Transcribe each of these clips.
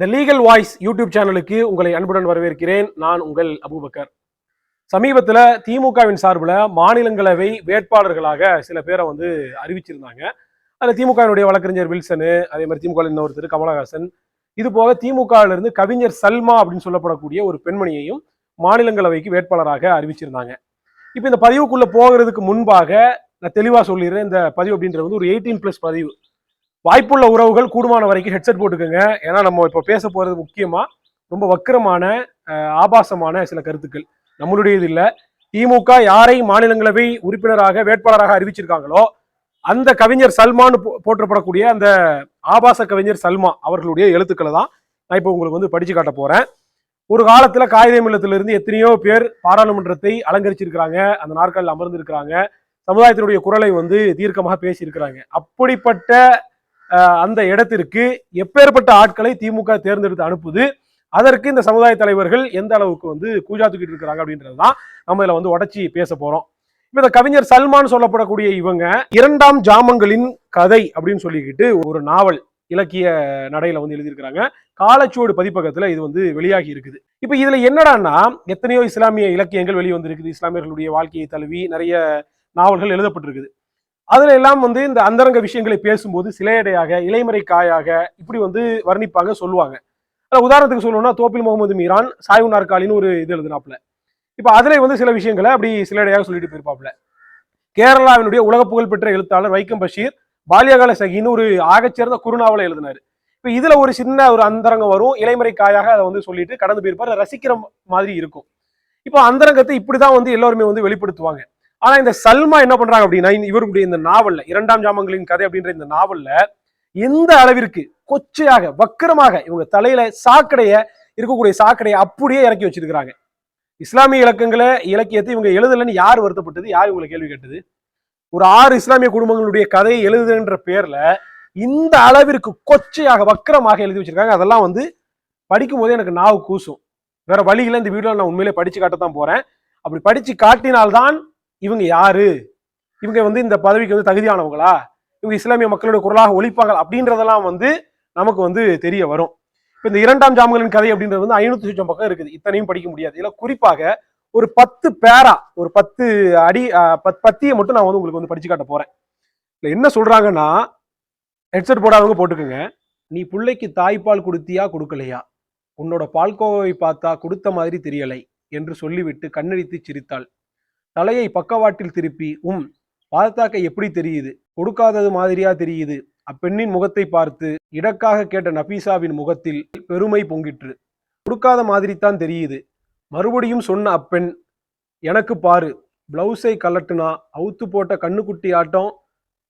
த legal voice YouTube சேனலுக்கு உங்களை அன்புடன் வரவேற்கிறேன். நான் உங்கள் அபுபக்கர். சமீபத்தில் திமுகவின் சார்பில் மாநிலங்களவை வேட்பாளர்களாக சில பேரை வந்து அறிவிச்சிருந்தாங்க. அதில் திமுகவினுடைய வழக்கறிஞர் வில்சனு அதே மாதிரி திமுக இன்னொருத்தர் கமலஹாசன் இது போக திமுகவிலிருந்து கவிஞர் சல்மா அப்படின்னு சொல்லப்படக்கூடிய ஒரு பெண்மணியையும் மாநிலங்களவைக்கு வேட்பாளராக அறிவிச்சிருந்தாங்க. இப்போ இந்த பதிவுக்குள்ளே போகிறதுக்கு முன்பாக நான் தெளிவாக சொல்லிடுறேன். இந்த பதிவு அப்படின்றது வந்து ஒரு எயிட்டீன் ப்ளஸ் பதிவு. வாய்ப்புள்ள உறவுகள் கூடுமான வரைக்கும் ஹெட்செட் போட்டுக்கோங்க. ஏன்னா நம்ம இப்போ பேச போகிறது முக்கியமாக ரொம்ப வக்கிரமான ஆபாசமான சில கருத்துக்கள். நம்மளுடையது இல்லை. திமுக யாரை மாநிலங்களவை உறுப்பினராக வேட்பாளராக அறிவிச்சிருக்காங்களோ அந்த கவிஞர் சல்மான்னு போ- போற்றப்படக்கூடிய அந்த ஆபாச கவிஞர் சல்மா அவர்களுடைய எழுத்துக்களை தான் நான் இப்போ உங்களுக்கு வந்து படித்து காட்ட போகிறேன் ஒரு காலத்தில் காகித இல்லத்திலிருந்து எத்தனையோ பேர் பாராளுமன்றத்தை அலங்கரிச்சிருக்கிறாங்க. அந்த நாட்களில் அமர்ந்திருக்கிறாங்க. சமுதாயத்தினுடைய குரலை வந்து தீர்க்கமாக பேசியிருக்கிறாங்க. அப்படிப்பட்ட அந்த இடத்திற்கு எப்பேற்பட்ட ஆட்களை திமுக தேர்ந்தெடுத்து அனுப்புது அதற்கு இந்த சமுதாய தலைவர்கள் எந்த அளவுக்கு வந்து கூஜா தூக்கிட்டு இருக்கிறாங்க அப்படின்றது தான் நம்ம இதில் வந்து உடச்சி பேச போகிறோம் இப்போ இந்த கவிஞர் சல்மான் சொல்லப்படக்கூடிய இவங்க இரண்டாம் ஜாமங்களின் கதை அப்படின்னு சொல்லிக்கிட்டு ஒரு நாவல் இலக்கிய நடையில வந்து எழுதியிருக்கிறாங்க. காலச்சுவடு பதிப்பகத்துல இது வந்து வெளியாகி இருக்குது. இப்போ இதுல என்னடான்னா எத்தனையோ இஸ்லாமிய இலக்கியங்கள் வெளியே வந்திருக்குது இஸ்லாமியர்களுடைய வாழ்க்கையை தழுவி நிறைய நாவல்கள் எழுதப்பட்டிருக்குது. அதுல எல்லாம் வந்து இந்த அந்தரங்க விஷயங்களை பேசும்போது சிலையடையாக இலைமறை காயாக இப்படி வந்து வர்ணிப்பாங்க சொல்லுவாங்க. அதுல உதாரணத்துக்கு சொல்லணும்னா தோப்பில் முகமது மீரான் சாய்வு நாற்காலின்னு ஒரு இது எழுதுனாப்புல. இப்போ அதுல வந்து சில விஷயங்களை அப்படி சிலையடையாக சொல்லிட்டு போயிருப்பாப்புல. கேரளாவினுடைய உலக புகழ்பெற்ற எழுத்தாளர் வைக்கம் பஷீர் பால்யகால சகின்னு ஒரு ஆகச்சிறந்த குறுநாவலை எழுதினாரு. இப்போ இதுல ஒரு சின்ன ஒரு அந்தரங்கம் வரும் இலைமறை காயாக அதை வந்து சொல்லிட்டு கடந்து போயிருப்பார். ரசிக்கிற மாதிரி இருக்கும். இப்போ அந்தரங்கத்தை இப்படிதான் வந்து எல்லாருமே வந்து வெளிப்படுத்துவாங்க. ஆனா இந்த சல்மா என்ன பண்றாங்க அப்படின்னா இவருடைய இந்த நாவல்ல இரண்டாம் ஜாமங்களின் கதை அப்படின்ற இந்த நாவல்ல எந்த அளவிற்கு கொச்சையாக வக்கரமாக இவங்க தலையில சாக்கடைய இருக்கக்கூடிய சாக்கடையை அப்படியே இறக்கி வச்சிருக்கிறாங்க. இஸ்லாமிய இலக்கங்களை இலக்கியத்தை இவங்க எழுதலைன்னு யார் வருத்தப்பட்டது? யார் இவங்களை கேள்வி கேட்டது? ஒரு ஆறு இஸ்லாமிய குடும்பங்களுடைய கதையை எழுதுன்ற பேர்ல இந்த அளவிற்கு கொச்சையாக வக்கரமாக எழுதி வச்சிருக்காங்க. அதெல்லாம் வந்து படிக்கும் போதே எனக்கு நாவு கூசும். வேற வழியில இந்த வீடியோ நான் உண்மையிலே படிச்சு காட்டத்தான் போறேன். அப்படி படிச்சு காட்டினால்தான் இவங்க யாரு? இவங்க வந்து இந்த பதவிக்கு வந்து தகுதியானவங்களா? இவங்க இஸ்லாமிய மக்களுடைய குரலாக ஒழிப்பாங்க அப்படின்றதெல்லாம் வந்து நமக்கு வந்து தெரிய வரும். இப்போ இந்த இரண்டாம் ஜாமங்களின் கதை அப்படின்றது வந்து ஐநூத்தி சுற்றம் பக்கம் இருக்குது. இத்தனையும் படிக்க முடியாது. இல்லை குறிப்பாக ஒரு பத்து பேரா ஒரு பத்து அடி பத்- பத்தியை மட்டும் நான் வந்து உங்களுக்கு வந்து படிச்சு காட்ட போறேன். இல்லை என்ன சொல்றாங்கன்னா ஹெட்செட் போடாதவங்க போட்டுக்கோங்க. நீ பிள்ளைக்கு தாய்ப்பால் கொடுத்தியா கொடுக்கலையா? உன்னோட பால்கோவை பார்த்தா கொடுத்த மாதிரி தெரியலை என்று சொல்லிவிட்டு கண்ணடித்து சிரித்தாள். தலையை பக்கவாட்டில் திருப்பி உம் பார்த்தாக்க எப்படி தெரியுது? கொடுக்காதது மாதிரியா தெரியுது? அப்பெண்ணின் முகத்தை பார்த்து இடக்காக கேட்ட நபீசாவின் முகத்தில் பெருமை பொங்கிற்று. கொடுக்காத மாதிரி தான் தெரியுது. மறுபடியும் சொன்ன அப்பெண் எனக்கு பாரு பிளவுஸை கலட்டுனா அவுத்து போட்ட கண்ணுக்குட்டி ஆட்டம்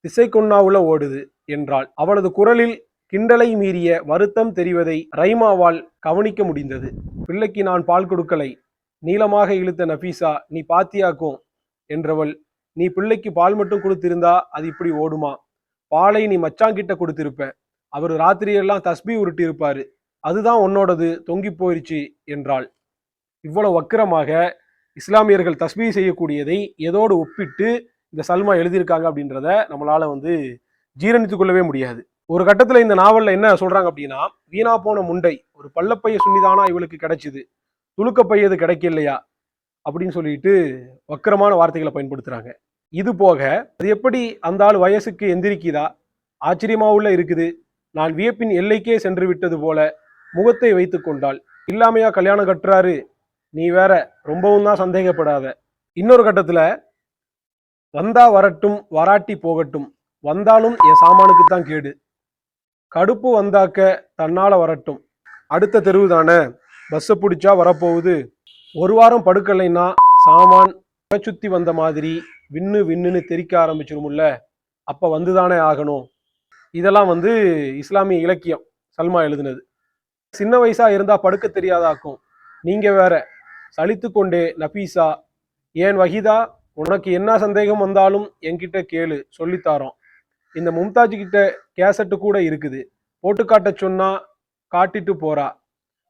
திசை கொன்னாவுல ஓடுது என்றாள். அவளது குரலில் கிண்டலை மீறிய வருத்தம் தெரிவதை ரைமாவால் கவனிக்க முடிந்தது. பிள்ளைக்கு நான் பால் கொடுக்கலை நீளமாக இழுத்த நபீசா நீ பாத்தியாக்கும் என்றவள் நீ பிள்ளைக்கு பால் மட்டும் கொடுத்திருந்தா அது இப்படி ஓடுமா? பாலை நீ மச்சாங்கிட்ட கொடுத்திருப்ப. அவர் ராத்திரியெல்லாம் தஸ்பி உருட்டி இருப்பாரு அதுதான் உன்னோடது தொங்கி போயிருச்சு என்றாள். இவ்வளவு வக்கிரமாக இஸ்லாமியர்கள் தஸ்பி செய்யக்கூடியதை எதோடு ஒப்பிட்டு இந்த சல்மா எழுதியிருக்காங்க அப்படின்றத நம்மளால வந்து ஜீரணித்து கொள்ளவே முடியாது. ஒரு கட்டத்துல இந்த நாவல்ல என்ன சொல்றாங்க அப்படின்னா வீணா போன முண்டை ஒரு பள்ளப்பைய சுன்னிதானா இவளுக்கு கிடைச்சிது. துளுக்க கிடைக்கலையா? அப்படின்னு சொல்லிட்டு வக்கரமான வார்த்தைகளை பயன்படுத்துகிறாங்க இது போக அது எப்படி அந்த ஆள் வயசுக்கு எந்திரிக்குதா? ஆச்சரியமாவுள்ள இருக்குது. நான் வியப்பின் எல்லைக்கே சென்று விட்டது போல முகத்தை வைத்து கொண்டாள். இல்லாமையா கல்யாணம் கட்டுறாரு. நீ வேற ரொம்பவும் தான் சந்தேகப்படாத. இன்னொரு கட்டத்தில் வந்தா வரட்டும் வராட்டி போகட்டும். வந்தாலும் என் சாமானுக்கு தான் கேடு. கடுப்பு வந்தாக்க தன்னால வரட்டும். அடுத்த தெருவு தானே பஸ்ஸை பிடிச்சா வரப்போகுது. ஒரு வாரம் படுக்கலைன்னா சாமான் சுற்றி வந்த மாதிரி விண்ணு விண்ணுன்னு தெரிக்க ஆரம்பிச்சிருமுல்ல. வந்து வந்துதானே ஆகணும். இதெல்லாம் வந்து இஸ்லாமிய இலக்கியம் சல்மா எழுதினது. சின்ன வயசாக இருந்தால் படுக்க தெரியாதாக்கும். நீங்கள் வேற சலித்து கொண்டே நபீசா ஏன் வகிதா உனக்கு என்ன சந்தேகம் வந்தாலும் என்கிட்ட கேளு சொல்லித்தாரோம் இந்த மும்தாஜ் கிட்ட கேசட்டு கூட இருக்குது. போட்டு காட்ட சொன்னா காட்டிட்டு போறா.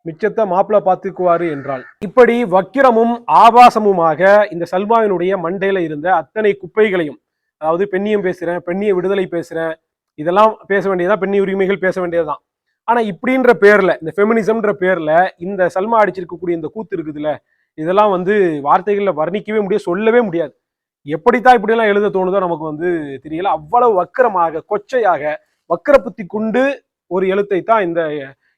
மிச்சத்தை மாப்பிள்ள பார்த்துக்குவாரு என்றாள். இப்படி வக்கிரமும் ஆபாசமுமாக இந்த சல்மாவினுடைய மண்டையில இருந்த அத்தனை குப்பைகளையும் அதாவது பெண்ணியம் பேசுறேன் பெண்ணிய விடுதலை பேசுறேன் இதெல்லாம் பேச வேண்டியதுதான் பெண்ணி உரிமைகள் பேச வேண்டியதுதான். ஆனா இப்படின்ற பேர்ல இந்த ஃபெமினிசம்ன்ற பேர்ல இந்த சல்மா அடிச்சிருக்கக்கூடிய இந்த கூத்து இருக்குதுல்ல இதெல்லாம் வந்து வார்த்தைகள்ல வர்ணிக்கவே முடியாது சொல்லவே முடியாது. எப்படித்தான் இப்படியெல்லாம் எழுத தோணுதோ நமக்கு வந்து தெரியல. அவ்வளவு வக்கரமாக கொச்சையாக வக்கர புத்தி கொண்டு ஒரு எழுத்தை தான் இந்த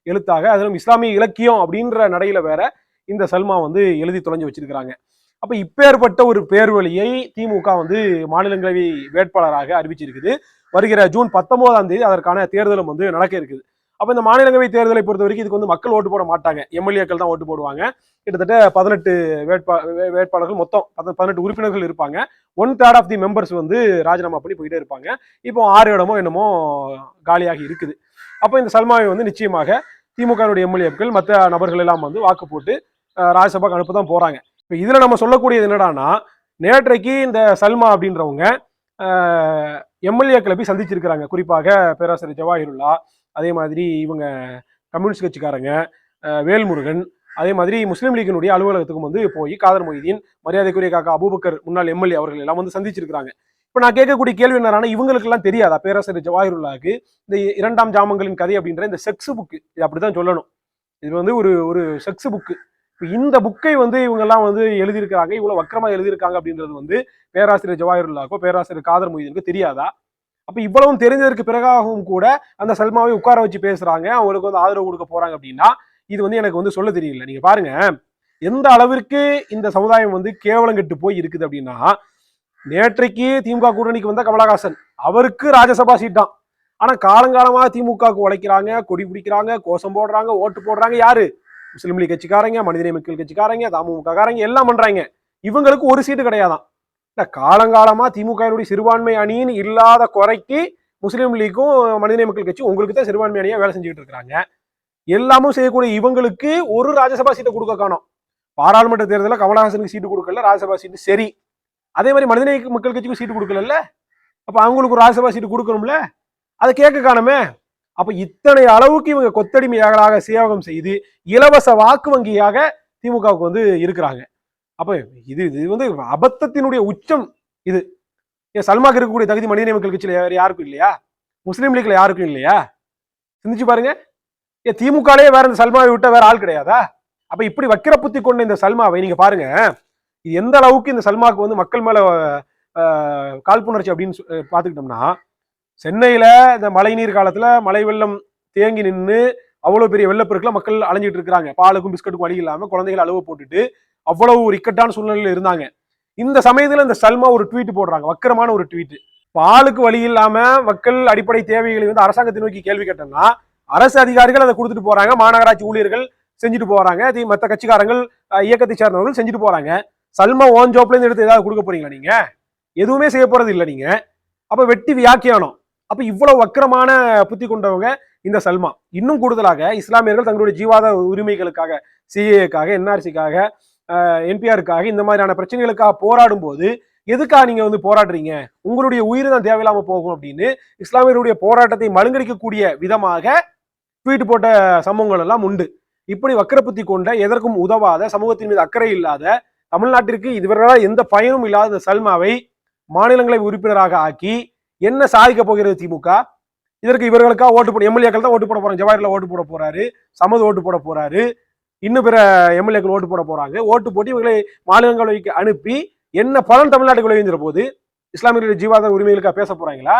எழுத்தாக. அதிலும் இஸ்லாமிய இலக்கியம் அப்படின்ற நடையில வேற இந்த சல்மா வந்து எழுதி தொலைஞ்சு வச்சிருக்கிறாங்க. அப்ப இப்பேற்பட்ட ஒரு பேர்வழியை திமுக வந்து மாநிலங்களவை வேட்பாளராக அறிவிச்சிருக்குது. வருகிற ஜூன் பத்தொன்பதாம் தேதி அதற்கான தேர்தலும் வந்து நடக்க இருக்குது. அப்போ இந்த மாநிலங்களவை தேர்தலை பொறுத்த வரைக்கும் இதுக்கு வந்து மக்கள் ஓட்டு போட மாட்டாங்க. எம்எல்ஏக்கள் தான் ஓட்டு போடுவாங்க. கிட்டத்தட்ட பதினெட்டு வேட்பா வே- வேட்பாளர்கள் மொத்தம் பதினெட்டு உறுப்பினர்கள் இருப்பாங்க. One third of the members வந்து ராஜினாமா பண்ணி போயிட்டே இருப்பாங்க. இப்போ ஆறு இடமோ என்னமோ காலியாகி இருக்குது. அப்போ இந்த சல்மாவை வந்து நிச்சயமாக திமுகவுடைய எம்எல்ஏக்கள் மற்ற நபர்கள் எல்லாம் வந்து வாக்கு போட்டு ராஜ்யசபாக்கு அனுப்ப தான் போகிறாங்க இப்போ இதில் நம்ம சொல்லக்கூடியது என்னடான்னா நேற்றைக்கு இந்த சல்மா அப்படின்றவங்க எம்எல்ஏக்களை போய் சந்திச்சிருக்கிறாங்க. குறிப்பாக பேராசிரியர் ஜவாஹிருல்லா அதே மாதிரி இவங்க கம்யூனிஸ்ட் கட்சிக்காரங்க வேல்முருகன் அதே மாதிரி முஸ்லீம் லீக்கினுடைய அலுவலகத்துக்கும் வந்து போய் காதர் மொய்தீன் மரியாதைக்குரிய காக்கா அபூபக்கர் முன்னாள் எம்எல்ஏ அவர்கள் எல்லாம் வந்து சந்திச்சிருக்கிறாங்க. இப்போ நான் கேட்கக்கூடிய கேள்வி என்னன்னா இவங்களுக்கெல்லாம் தெரியாதா? பேராசிரியர் ஜவாஹிருல்லாக்கு இந்த இரண்டாம் ஜாமங்களின் கதை அப்படின்ற இந்த செக்ஸ் புக்கு இது அப்படிதான் சொல்லணும். இது வந்து ஒரு ஒரு செக்ஸ் புக்கு இப்போ இந்த புக்கை வந்து இவங்கெல்லாம் வந்து எழுதியிருக்கிறாங்க இவ்வளோ வக்கரமாக எழுதியிருக்காங்க அப்படின்றது வந்து பேராசிரியர் ஜவாஹிருல்லாக்கோ பேராசிரியர் காதர் மொய்தனுக்கு தெரியாதா? அப்போ இவ்வளவும் தெரிஞ்சதற்கு பிறகாகவும் கூட அந்த சல்மாவை உட்கார வச்சு பேசுறாங்க அவங்களுக்கு வந்து ஆதரவு கொடுக்க போறாங்க அப்படின்னா இது வந்து எனக்கு வந்து சொல்ல தெரியல. நீங்க பாருங்க எந்த அளவிற்கு இந்த சமுதாயம் வந்து கேவலங்கெட்டு போய் இருக்குது அப்படின்னா நேற்றைக்கு திமுக கூட்டணிக்கு வந்த கமலஹாசன் அவருக்கு ராஜ்யசபா சீட்டான் ஆனா காலங்காலமா திமுகவுக்கு உழைக்கிறாங்க கொடி பிடிக்கிறாங்க கோஷம் போடுறாங்க ஓட்டு போடுறாங்க யாரு? முஸ்லீம் லீக் கட்சிக்காரங்க மனிதநேய மக்கள் கட்சிக்காரங்க தமுககாரங்க எல்லாம் பண்றாங்க. இவங்களுக்கு ஒரு சீட்டு கிடையாதான். இல்ல காலங்காலமா திமுகவினுடைய சிறுபான்மை அணின்னு இல்லாத குறைக்கு முஸ்லீம் லீக்கும் மனிதநேய மக்கள் கட்சி உங்களுக்கு தான் சிறுபான்மை அணியா வேலை செஞ்சுக்கிட்டு இருக்கிறாங்க. எல்லாமும் செய்யக்கூடிய இவங்களுக்கு ஒரு ராஜ்யசபா சீட்டை கொடுக்க காணும். பாராளுமன்ற தேர்தலில் கமலஹாசனுக்கு சீட்டு கொடுக்கல ராஜ்யசபா சீட்டு சரி. அதே மாதிரி மனிதநேய மக்கள் கட்சிக்கும் சீட்டு கொடுக்கலல்ல? அப்போ அவங்களுக்கு ஒரு ராஜ்யசபா சீட்டு கொடுக்கணும்ல? அதை கேட்க காணுமே. அப்போ இத்தனை அளவுக்கு இவங்க கொத்தடிமையாக சேவகம் செய்து இலவச வாக்கு வங்கியாக திமுகவுக்கு வந்து இருக்கிறாங்க. அப்போ இது இது வந்து அபத்தத்தினுடைய உச்சம் இது. ஏன் சல்மாக்கு இருக்கக்கூடிய தகுதி மனிதநேய மக்கள் கட்சியில் வேறு யாருக்கும் இல்லையா? முஸ்லீம் லீக்ல யாருக்கும் இல்லையா? சிந்திச்சு பாருங்க. ஏன் திமுகலேயே வேற இந்த சல்மாவை விட்டால் வேற ஆள் கிடையாதா? அப்போ இப்படி வக்கிர புத்தி கொண்ட இந்த சல்மாவை நீங்கள் பாருங்க. இது எந்த அளவுக்கு இந்த சல்மாக்கு வந்து மக்கள் மேல காழ்ப்புணர்ச்சி அப்படின்னு சொ- பார்த்துக்கிட்டோம்னா சென்னையில இந்த மழைநீர் காலத்துல மழை வெள்ளம் தேங்கி நின்று அவ்வளவு பெரிய வெள்ளப்பெருக்கில் மக்கள் அலைஞ்சிட்டு இருக்கிறாங்க. பாலுக்கும் பிஸ்கட்டுக்கும் வழி இல்லாம குழந்தைகள் அளவு போட்டுட்டு அவ்வளவு ஒரு இக்கட்டான சூழ்நிலையில் இருந்தாங்க. இந்த சமயத்துல இந்த சல்மா ஒரு ட்வீட் போடுறாங்க. வக்கரமான ஒரு ட்வீட் பாலுக்கு வழி இல்லாம மக்கள் அடிப்படை தேவைகளை வந்து அரசாங்கத்தை நோக்கி கேள்வி கேட்டோம்னா அரசு அதிகாரிகள் அதை கொடுத்துட்டு போறாங்க. மாநகராட்சி ஊழியர்கள் செஞ்சுட்டு போறாங்க. மற்ற கட்சிக்காரங்கள் இயக்கத்தை சேர்ந்தவர்கள் செஞ்சுட்டு போறாங்க. சல்மா ஓன் ஜோப்லேருந்து எடுத்து ஏதாவது கொடுக்க போறீங்களா நீங்க? எதுவுமே செய்ய போறது இல்லை நீங்க. அப்ப வெட்டி வியாக்கியானம். அப்ப இவ்வளவு வக்கரமான புத்தி கொண்டவங்க இந்த சல்மா. இன்னும் கூடுதலாக இஸ்லாமியர்கள் தங்களுடைய ஜீவாத உரிமைகளுக்காக சிஏக்காக என்ஆர்சிக்காக என்பிஆருக்காக இந்த மாதிரியான பிரச்சனைகளுக்காக போராடும் போது எதுக்காக நீங்க வந்து போராடுறீங்க? உங்களுடைய உயிர் தான் தேவையில்லாம போகும் அப்படின்னு இஸ்லாமியருடைய போராட்டத்தை மழுங்கடிக்கக்கூடிய விதமாக ட்வீட் போட்ட சம்பவங்கள் எல்லாம் உண்டு. இப்படி வக்கரப்புத்தி கொண்ட எதற்கும் உதவாத சமூகத்தின் மீது அக்கறை இல்லாத தமிழ்நாட்டிற்கு இதுவரை எந்த பயனும் இல்லாத சல்மாவை மாநிலங்களை உறுப்பினராக ஆக்கி என்ன சாதிக்க போகிறது திமுக? இதற்கு இவர்களுக்காக ஓட்டு போட எம்எல்ஏக்கள் தான் ஓட்டு போட போறாங்க. ஜவாஹர்ல ஓட்டு போட போறாரு. சமது ஓட்டு போட போறாரு. இன்னும் பிற எம்எல்ஏக்கள் ஓட்டு போட போறாங்க. ஓட்டு போட்டு இவர்களை மாநிலங்களவைக்கு அனுப்பி என்ன பலன் தமிழ்நாட்டுக்கு விளைவிங்கிற போது இஸ்லாமியர்களுடைய ஜீவாதார உரிமைகளுக்காக பேச போறாங்களா?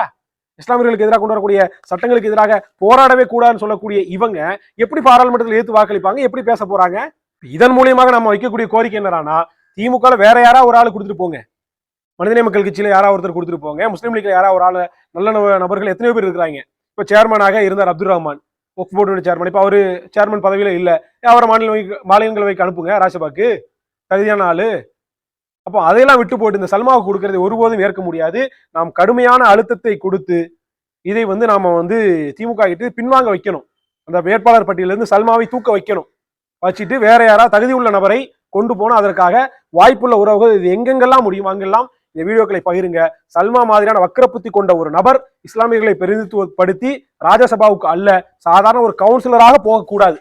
இஸ்லாமியர்களுக்கு எதிராக கொண்டு வரக்கூடிய சட்டங்களுக்கு எதிராக போராடவே கூடாதுன்னு சொல்லக்கூடிய இவங்க எப்படி பாராளுமன்றத்தில் எடுத்து வாக்களிப்பாங்க? எப்படி பேச போறாங்க? இதன் மூலியமாக நம்ம வைக்கக்கூடிய கோரிக்கை என்னன்னா திமுக வேற யாரா ஒரு ஆள் கொடுத்துட்டு போங்க. மனிதநேய மக்கள் கட்சியில யாராவது ஒருத்தர் கொடுத்துட்டு போங்க. முஸ்லீம் லீக்ல யாராவது ஒரு ஆள் நல்ல நபர்கள் எத்தனையோ பேர் இருக்கிறாங்க. இப்போ சேர்மனாக இருந்தார் அப்துல் ரஹ்மான். ஒக் போர்டு சேர்மன் இப்போ அவர் சேர்மன் பதவியில் இல்லை. அவரை மாநில மாநிலங்களவைக்கு அனுப்புங்க ராஜ்யசபாக்கு. தகுதியான ஆள். அப்போ அதையெல்லாம் விட்டு போட்டு இந்த சல்மாவுக்கு கொடுக்கறதை ஒருபோதும் ஏற்க முடியாது. நாம் கடுமையான அழுத்தத்தை கொடுத்து இதை வந்து நாம் வந்து திமுக கிட்டு பின்வாங்க வைக்கணும். அந்த வேட்பாளர் பட்டியலிருந்து சல்மாவை தூக்க வைக்கணும். வச்சுட்டு வேற யாராவது தகுதி உள்ள நபரை கொண்டு போனால் அதற்காக வாய்ப்புள்ள உறவுகள் இது எங்கெங்கெல்லாம் முடியும் அங்கெல்லாம் இந்த வீடியோக்களை பகிருங்க. சல்மா மாதிரியான வக்கரப்புத்தி கொண்ட ஒரு நபர் இஸ்லாமியர்களை பிரதிநிதித்துவப்படுத்தி ராஜ்யசபாவுக்கு அல்ல சாதாரண ஒரு கவுன்சிலராக போகக்கூடாது.